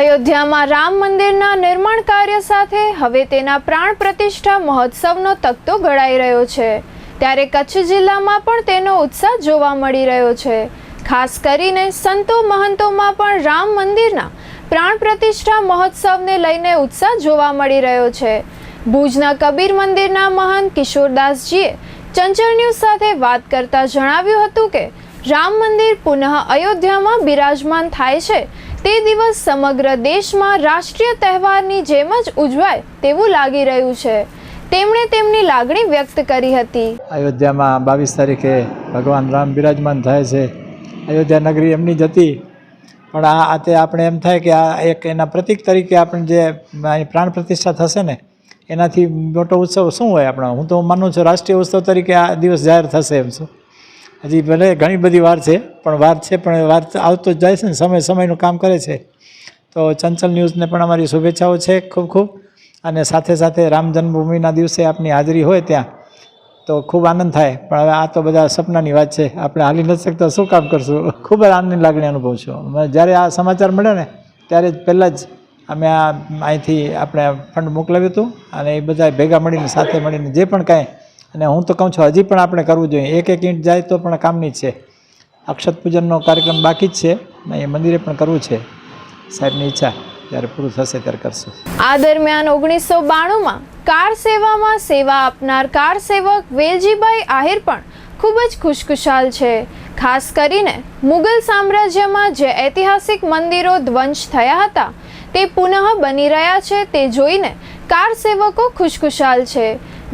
અયોધ્યામાં રામ મંદિરના નિર્માણ કાર્ય સાથે હવે તેના પ્રાણ પ્રતિષ્ઠા મહોત્સવનો તકતો ઘડાઈ રહ્યો છે. ત્યારે કચ્છ જિલ્લામાં પણ તેનો ઉત્સાહ જોવા મળી રહ્યો છે. ખાસ કરીને સંતો મહંતોમાં પણ રામ મંદિરના પ્રાણ પ્રતિષ્ઠા મહોત્સવને લઈને ઉત્સાહ જોવા મળી રહ્યો છે. ભુજના કબીર મંદિરના મહંત કિશોરદાસજીએ ચંચળ ન્યૂઝ સાથે વાત કરતા જણાવ્યું હતું કે, રામ મંદિર પુનઃ અયોધ્યામાં બિરાજમાન થાય છે તે દિવસ સમગ્ર દેશમાં રાષ્ટ્રીય તહેવારની જેમ જ ઉજવાય તેવું લાગી રહ્યું છે. તેમણે તેમની લાગણી વ્યક્ત કરી હતી. અયોધ્યામાં બાવીસ તારીખે ભગવાન રામ બિરાજમાન થાય છે. અયોધ્યા નગરી એમની જ હતી. પણ આ આ તે આપણે એમ થાય કે આ એક એના પ્રતીક તરીકે આપણે જે પ્રાણ પ્રતિષ્ઠા થશે ને, એનાથી મોટો ઉત્સવ શું હોય આપણા? હું તો માનું છું રાષ્ટ્રીય ઉત્સવ તરીકે આ દિવસ જાહેર થશે એમ છું. હજી ભલે ઘણી બધી વાર છે, પણ વાર છે, પણ વાર આવતો જાય છે ને, સમય સમયનું કામ કરે છે. તો ચંચલ ન્યૂઝને પણ અમારી શુભેચ્છાઓ છે ખૂબ ખૂબ. અને સાથે સાથે રામ જન્મભૂમિના દિવસે આપની હાજરી હોય ત્યાં, તો ખૂબ આનંદ થાય. પણ હવે આ તો બધા સપનાની વાત છે, આપણે હાલી નથી શકતા, શું કામ કરશું? ખૂબ જ આનંદની લાગણી અનુભવ છું. જ્યારે આ સમાચાર મળ્યો ને, ત્યારે જ પહેલાં જ અમે આ અહીંથી આપણે ફંડ મોકલાવ્યું હતું અને એ બધા ભેગા મળીને, સાથે મળીને, જે પણ કાંઈ અને હું તો કહું છું, હજી પણ આપણે કરવું જોઈએ. એક એક ઈંટ જાય તો પણ કામની છે. અક્ષત પૂજનનો કાર્યક્રમ બાકી જ છે. એ મંદિરે પણ કરવું છે. સાહેબની ઈચ્છા ત્યારે પૂરું થશે ત્યારે કરશું. આ દરમિયાન ઓગણીસો બાણુંમાં કાર સેવામાં સેવા આપનાર કાર સેવક વેલજીભાઈ આહિર પણ ખૂબ જ ખુશખુશાલ છે. ખાસ કરીને મુગલ સામ્રાજ્યમાં જે ઐતિહાસિક મંદિરો ધ્વંસ થયા હતા, તે પુનઃ બની રહ્યા છે તે જોઈને કાર સેવકો ખુશખુશાલ છે.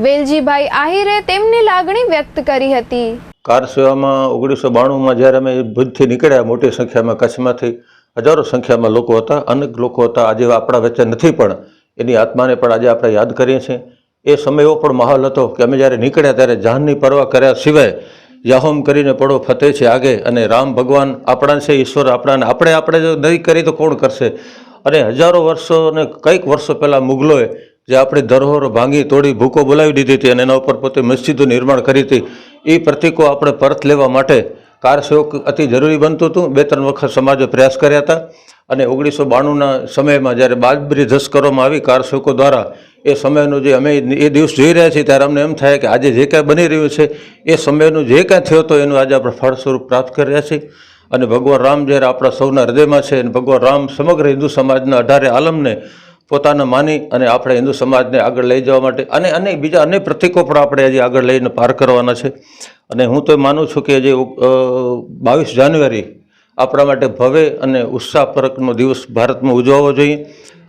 વેલજીભાઈ આહિરે તેમની લાગણી વ્યક્ત કરી હતી. કાર સેવામાં ઓગણીસો બાણુંમાં જ્યારે અમે ભુજથી નીકળ્યા, મોટી સંખ્યામાં કચ્છમાંથી હજારો સંખ્યામાં લોકો હતા, અનેક લોકો હતા, આજે આપણા વચ્ચે નથી પણ એની આત્માને પણ આજે આપણે યાદ કરીએ છીએ. એ સમય એવો પણ માહોલ હતો કે અમે જ્યારે નીકળ્યા ત્યારે જાનની પરવા કર્યા સિવાય યાહોમ કરીને પડો ફતે છે આગે અને રામ ભગવાન આપણા છે, ઈશ્વર આપણાને આપણે આપણે જો નહીં કરી તો કોણ કરશે? અને હજારો વર્ષો અને કંઈક વર્ષો પહેલાં મુગલોએ જે આપણી ધરોહરો ભાંગી તોડી ભૂકો બોલાવી દીધી હતી અને એના ઉપર પોતે મસ્જિદો નિર્માણ કરી હતી. એ પ્રતિકો આપણે પરત લેવા માટે કારસેવક અતિ જરૂરી બનતું હતું. બે ત્રણ વખત સમાજે પ્રયાસ કર્યા હતા અને ઓગણીસો બાણુંના સમયમાં જ્યારે બાદબરી ધસ કરવામાં આવી, કાર સેવકો દ્વારા એ સમયનું જે અમે એ દિવસ જોઈ રહ્યા છીએ ત્યારે અમને એમ થાય કે આજે જે કાંઈ બની રહ્યું છે, એ સમયનું જે કાંઈ થયો હતો એનું આજે આપણે ફળ સ્વરૂપ પ્રાપ્ત કરી રહ્યા છીએ. અને ભગવાન રામ જ્યારે આપણા સૌના હૃદયમાં છે અને ભગવાન રામ સમગ્ર હિન્દુ સમાજના અઢારે આલમને પોતાના માની અને આપણે હિન્દુ સમાજને આગળ લઈ જવા માટે અને અને બીજા અનેક પ્રતિકો પણ આપણે આજે આગળ લઈને પાર કરવાના છે. અને હું તો માનું છું કે જે બાવીસ જાન્યુઆરી આપણા માટે ભવ્ય અને ઉત્સાહપરકનો દિવસ ભારતમાં ઉજવવો જોઈએ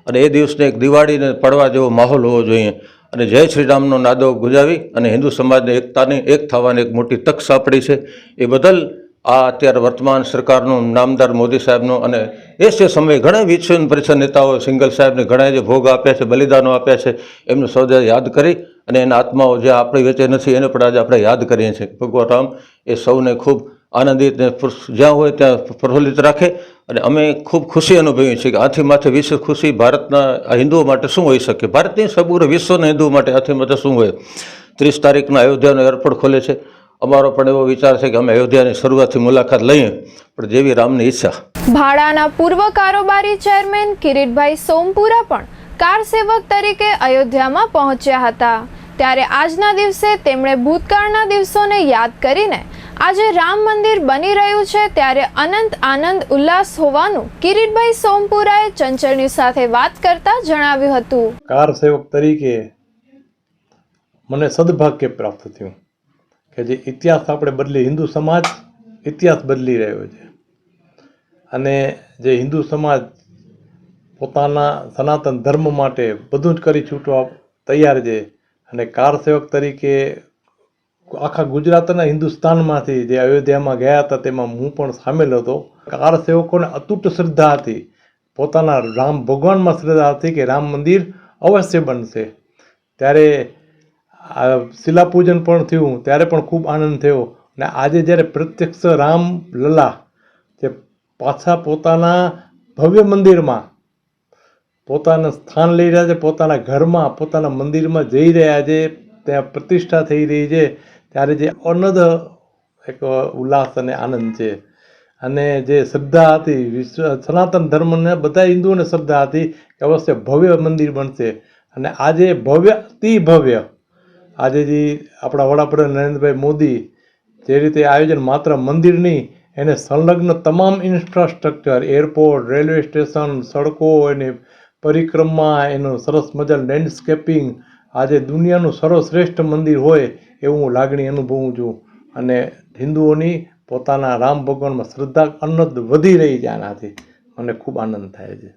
અને એ દિવસને એક દિવાળીને પડવા જેવો માહોલ હોવો જોઈએ. અને જય શ્રીરામનો નાદો ગુજાવી અને હિન્દુ સમાજને એકતાની, એક થવાની એક મોટી તક સાંપડી છે. એ બદલ આ અત્યારે વર્તમાન સરકારનું નામદાર મોદી સાહેબનું અને એ જ સમયે ઘણા વિશ્વ પરિષદ નેતાઓ સિંગલ સાહેબને ઘણા જે ભોગ આપ્યા છે, બલિદાનો આપ્યા છે, એમનું સૌદા યાદ કરી અને એના આત્માઓ જે આપણી વચ્ચે નથી, એને પણ આજે આપણે યાદ કરીએ છીએ. ભગવાન રામ એ સૌને ખૂબ આનંદિત જ્યાં હોય ત્યાં પ્રફુલ્લિત રાખે અને અમે ખૂબ ખુશી અનુભવીએ છીએ કે આથી માથે વિશ્વ ખુશી ભારતના હિન્દુઓ માટે શું હોઈ શકે? ભારતની સમગ્ર વિશ્વના હિન્દુઓ માટે આથી માથે શું હોય? ત્રીસ તારીખના અયોધ્યાનો એરપોર્ટ ખોલે છે. અમારો પણ એવો વિચાર છે કે અમે અયોધ્યાની શરૂઆતથી મુલાકાત લઈએ પણ જેવી રામની ઈચ્છા. ભાડાના પૂર્વ કારોબારી ચેરમેન કિરીટભાઈ સોમપુરા પણ કાર સેવક તરીકે અયોધ્યામાં પહોંચ્યા હતા. ત્યારે આજના દિવસે તેમણે ભૂતકાળના દિવસોને યાદ કરીને આજે રામ મંદિર બની રહ્યું છે ત્યારે અનંત આનંદ ઉલ્લાસ હોવાનું કિરીટભાઈ સોમપુરાએ ચંચળની સાથે વાત કરતા જણાવ્યું હતું. કાર સેવક તરીકે મને સદભાગ્ય પ્રાપ્ત થયું. કે જે ઇતિહાસ આપણે બદલી, હિન્દુ સમાજ ઇતિહાસ બદલી રહ્યો છે. અને જે હિન્દુ સમાજ પોતાના સનાતન ધર્મ માટે બધું જ કરી છૂટવા તૈયાર છે અને કાર સેવક તરીકે આખા ગુજરાતના હિન્દુસ્તાનમાંથી જે અયોધ્યામાં ગયા હતા, તેમાં હું પણ સામેલ હતો. કાર સેવકોને અતૂટ શ્રદ્ધા હતી. પોતાના રામ ભગવાનમાં શ્રદ્ધા હતી કે રામ મંદિર અવશ્ય બનશે. ત્યારે આ શિલાપૂજન પણ થયું, ત્યારે પણ ખૂબ આનંદ થયો. અને આજે જ્યારે પ્રત્યક્ષ રામ લલા જે પાછા પોતાના ભવ્ય મંદિરમાં પોતાનું સ્થાન લઈ રહ્યા છે, પોતાના ઘરમાં, પોતાના મંદિરમાં જઈ રહ્યા છે, ત્યાં પ્રતિષ્ઠા થઈ રહી છે, ત્યારે જે અનદ એક ઉલ્લાસ અને આનંદ છે. અને જે શ્રદ્ધા હતી, વિશ્વ સનાતન ધર્મને બધા હિન્દુઓને શ્રદ્ધા હતી કે અવશ્ય ભવ્ય મંદિર બનશે. અને આજે ભવ્ય અતિ ભવ્ય આજે જે આપણા વડાપ્રધાન નરેન્દ્રભાઈ મોદી જે રીતે આયોજન માત્ર મંદિર નહીં, એને સંલગ્ન તમામ ઇન્ફ્રાસ્ટ્રક્ચર, એરપોર્ટ, રેલવે સ્ટેશન, સડકો એની પરિક્રમા એનું સરસ મજાનું લેન્ડસ્કેપિંગ, આજે દુનિયાનું સર્વશ્રેષ્ઠ મંદિર હોય એવું હું લાગણી અનુભવું છું. અને હિન્દુઓની પોતાના રામ ભગવાનમાં શ્રદ્ધા અનદ વધી રહી છે આનાથી. મને ખૂબ આનંદ થાય છે.